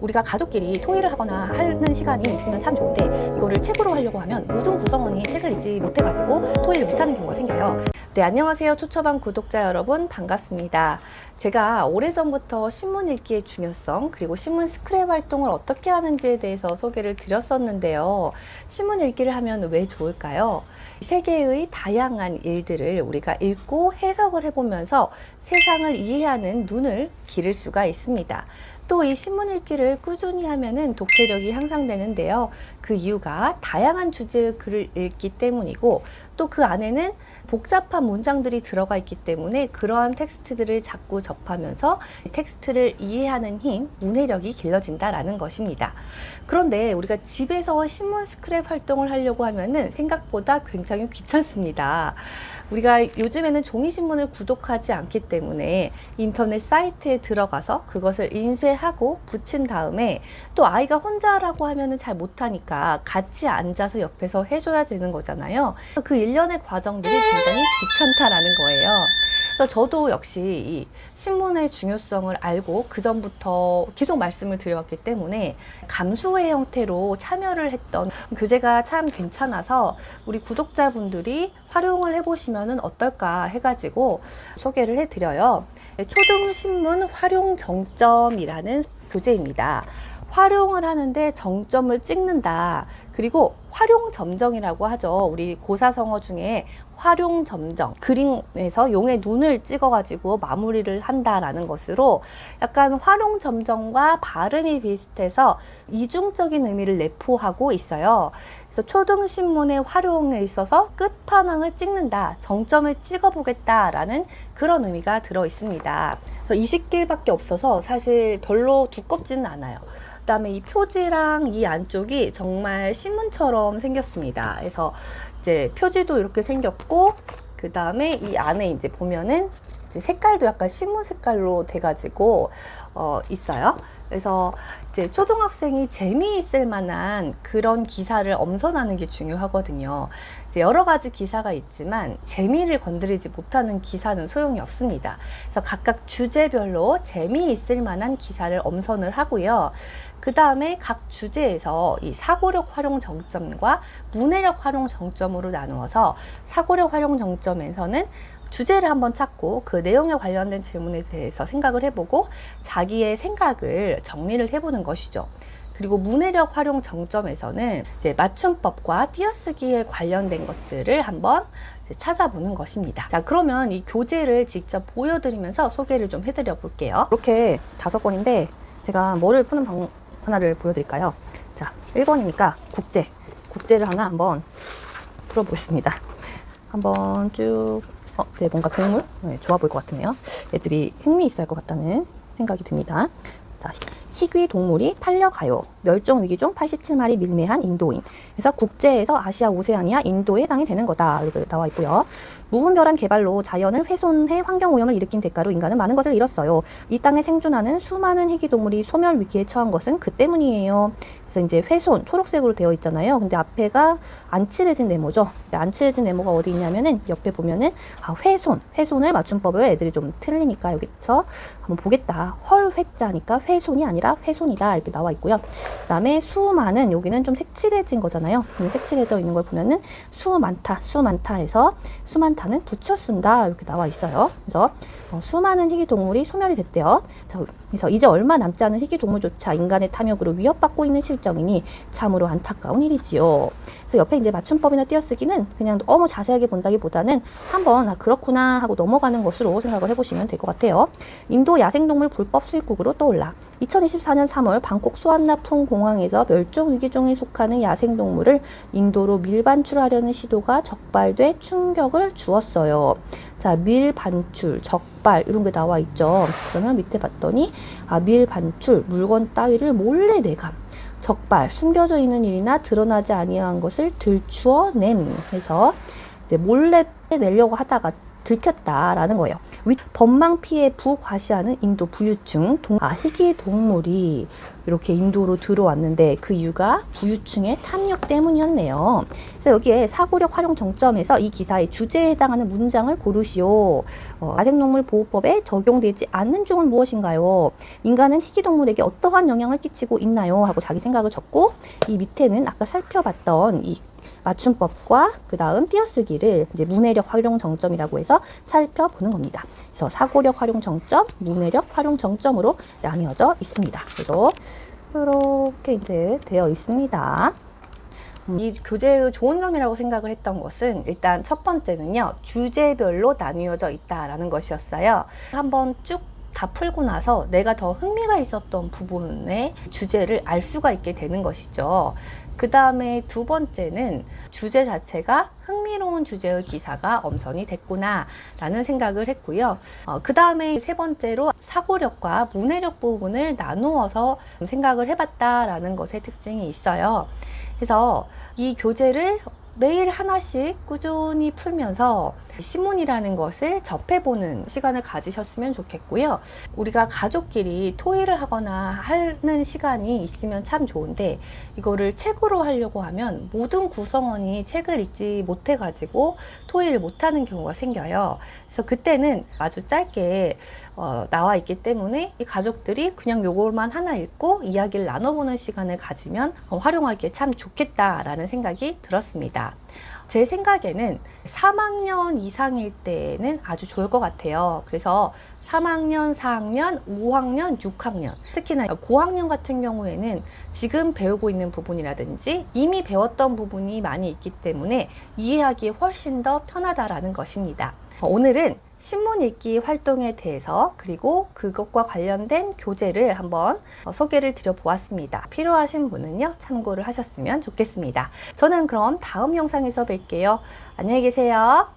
우리가 가족끼리 토의를 하거나 하는 시간이 있으면 참 좋은데 이거를 책으로 하려고 하면 모든 구성원이 책을 읽지 못해가지고 토의를 못하는 경우가 생겨요. 네, 안녕하세요. 초초반 구독자 여러분 반갑습니다. 제가 오래전부터 신문 읽기의 중요성 그리고 신문 스크랩 활동을 어떻게 하는지에 대해서 소개를 드렸었는데요. 신문 읽기를 하면 왜 좋을까요? 세계의 다양한 일들을 우리가 읽고 해석을 해보면서 세상을 이해하는 눈을 기를 수가 있습니다. 또이 신문 읽기를 꾸준히 하면은 독해력이 향상되는데요. 그 이유가 다양한 주제의 글을 읽기 때문이고 또 그 안에는 복잡한 문장들이 들어가 있기 때문에 그러한 텍스트들을 자꾸 접하면서 텍스트를 이해하는 힘, 문해력이 길러진다라는 것입니다. 그런데 우리가 집에서 신문 스크랩 활동을 하려고 하면은 생각보다 굉장히 귀찮습니다. 우리가 요즘에는 종이신문을 구독하지 않기 때문에 인터넷 사이트에 들어가서 그것을 인쇄하고 붙인 다음에 또 아이가 혼자라고 하면은 잘 못하니까 같이 앉아서 옆에서 해줘야 되는 거잖아요. 그 일련의 과정들이 굉장히 귀찮다라는 거예요. 그래서 저도 역시 이 신문의 중요성을 알고 그 전부터 계속 말씀을 드려왔기 때문에 감수의 형태로 참여를 했던 교재가 참 괜찮아서 우리 구독자분들이 활용을 해보시면 어떨까 해가지고 소개를 해드려요. 초등신문 활용 정점이라는 교재입니다. 활용을 하는데 정점을 찍는다. 그리고 활용 점정이라고 하죠. 우리 고사성어 중에 활용 점정 그림에서 용의 눈을 찍어가지고 마무리를 한다라는 것으로 약간 활용 점정과 발음이 비슷해서 이중적인 의미를 내포하고 있어요. 그래서 초등신문의 활용에 있어서 끝판왕을 찍는다, 정점을 찍어보겠다라는 그런 의미가 들어 있습니다. 그래서 20개밖에 없어서 사실 별로 두껍지는 않아요. 그다음에 이 표지랑 이 안쪽이 정말 신문처럼 생겼습니다. 그래서 이제 표지도 이렇게 생겼고 그 다음에 이 안에 이제 보면은 이제 색깔도 약간 신문 색깔로 돼가지고 어, 있어요. 그래서 이제 초등학생이 재미있을 만한 그런 기사를 엄선하는 게 중요하거든요. 이제 여러 가지 기사가 있지만 재미를 건드리지 못하는 기사는 소용이 없습니다. 그래서 각각 주제별로 재미있을 만한 기사를 엄선을 하고요. 그 다음에 각 주제에서 이 사고력 활용 정점과 문해력 활용 정점으로 나누어서 사고력 활용 정점에서는 주제를 한번 찾고 그 내용에 관련된 질문에 대해서 생각을 해보고 자기의 생각을 정리를 해보는 것이죠. 그리고 문해력 활용 정점에서는 이제 맞춤법과 띄어쓰기에 관련된 것들을 한번 이제 찾아보는 것입니다. 자, 그러면 이 교재를 직접 보여드리면서 소개를 좀 해드려 볼게요. 이렇게 다섯 권인데 제가 뭐를 푸는 방 하나를 보여드릴까요? 자, 1번이니까 국제. 국제를 하나 한번 풀어보겠습니다. 한번 쭉, 어, 이제 뭔가 동물? 네, 좋아 보일 것 같으네요. 애들이 흥미 있어 할 것 같다는 생각이 듭니다. 자, 희귀 동물이 팔려가요. 멸종 위기 중 87마리 밀매한 인도인. 그래서 국제에서 아시아 오세아니아 인도에 해당이 되는 거다. 이렇게 나와 있고요. 무분별한 개발로 자연을 훼손해 환경 오염을 일으킨 대가로 인간은 많은 것을 잃었어요. 이 땅에 생존하는 수많은 희귀 동물이 소멸 위기에 처한 것은 그 때문이에요. 그래서 이제 훼손 초록색으로 되어 있잖아요. 근데 앞에가 안 칠해진 네모죠. 안 칠해진 네모가 어디 있냐면은 옆에 보면은 아, 훼손, 훼손을 맞춤법을 애들이 좀 틀리니까 여기서 한번 보겠다. 헐 회자니까 훼손이 아니라 훼손이다 이렇게 나와 있고요. 그다음에 수 많은 여기는 좀 색칠해진 거잖아요. 이 색칠해져 있는 걸 보면은 수 많다, 수 많다 해서 수 많다 는 붙여 쓴다 이렇게 나와 있어요. 그래서 어, 수많은 희귀 동물이 소멸이 됐대요. 자, 그래서 이제 얼마 남지 않은 희귀 동물조차 인간의 탐욕으로 위협받고 있는 실정이니 참으로 안타까운 일이지요. 그래서 옆에 이제 맞춤법이나 띄어쓰기는 그냥 너무 자세하게 본다기보다는 한번 아 그렇구나 하고 넘어가는 것으로 생각을 해보시면 될 것 같아요. 인도 야생동물 불법 수입국으로 떠올라 2024년 3월 방콕 수완나풍 공항에서 멸종 위기종에 속하는 야생 동물을 인도로 밀반출하려는 시도가 적발돼 충격을 주었어요. 자, 밀반출, 적발 이런 게 나와 있죠. 그러면 밑에 봤더니 아, 밀반출, 물건 따위를 몰래 내감. 적발, 숨겨져 있는 일이나 드러나지 아니한 것을 들추어냄 해서 이제 몰래 내려고 하다가 들켰다라는 거예요. 위, 법망 피해 부과시하는 인도 부유층 동, 아, 희귀 동물이 이렇게 인도로 들어왔는데 그 이유가 부유층의 탐욕 때문이었네요. 그래서 여기에 사고력 활용 정점에서 이 기사의 주제에 해당하는 문장을 고르시오. 어, 야생동물 보호법에 적용되지 않는 종은 무엇인가요? 인간은 희귀동물에게 어떠한 영향을 끼치고 있나요? 하고 자기 생각을 적고 이 밑에는 아까 살펴봤던 이 맞춤법과 그 다음 띄어쓰기를 이제 문해력 활용 정점이라고 해서 살펴보는 겁니다. 그래서 사고력 활용 정점, 문해력 활용 정점으로 나뉘어져 있습니다. 그래서 이렇게 이제 되어 있습니다. 음, 이 교재의 좋은 점이라고 생각을 했던 것은 일단 첫 번째는요 주제별로 나뉘어져 있다라는 것이었어요. 한번 쭉 다 풀고 나서 내가 더 흥미가 있었던 부분의 주제를 알 수가 있게 되는 것이죠. 그 다음에 두 번째는 주제 자체가 흥미로운 주제의 기사가 엄선이 됐구나 라는 생각을 했고요. 어, 그 다음에 세 번째로 사고력과 문해력 부분을 나누어서 생각을 해봤다라는 것의 특징이 있어요. 그래서 이 교재를 매일 하나씩 꾸준히 풀면서 신문이라는 것을 접해보는 시간을 가지셨으면 좋겠고요. 우리가 가족끼리 토의를 하거나 하는 시간이 있으면 참 좋은데 이거를 책으로 하려고 하면 모든 구성원이 책을 읽지 못해가지고 토의를 못하는 경우가 생겨요. 그래서 그때는 아주 짧게 어, 나와 있기 때문에 이 가족들이 그냥 요것만 하나 읽고 이야기를 나눠보는 시간을 가지면 어, 활용하기에 참 좋겠다라는 생각이 들었습니다. 제 생각에는 3학년 이상일 때는 아주 좋을 것 같아요. 그래서 3학년, 4학년, 5학년, 6학년, 특히나 고학년 같은 경우에는 지금 배우고 있는 부분이라든지 이미 배웠던 부분이 많이 있기 때문에 이해하기 훨씬 더 편하다라는 것입니다. 오늘은 신문 읽기 활동에 대해서 그리고 그것과 관련된 교재를 한번 어, 소개를 드려 보았습니다. 필요하신 분은요, 참고를 하셨으면 좋겠습니다. 저는 그럼 다음 영상에서 뵐게요. 안녕히 계세요.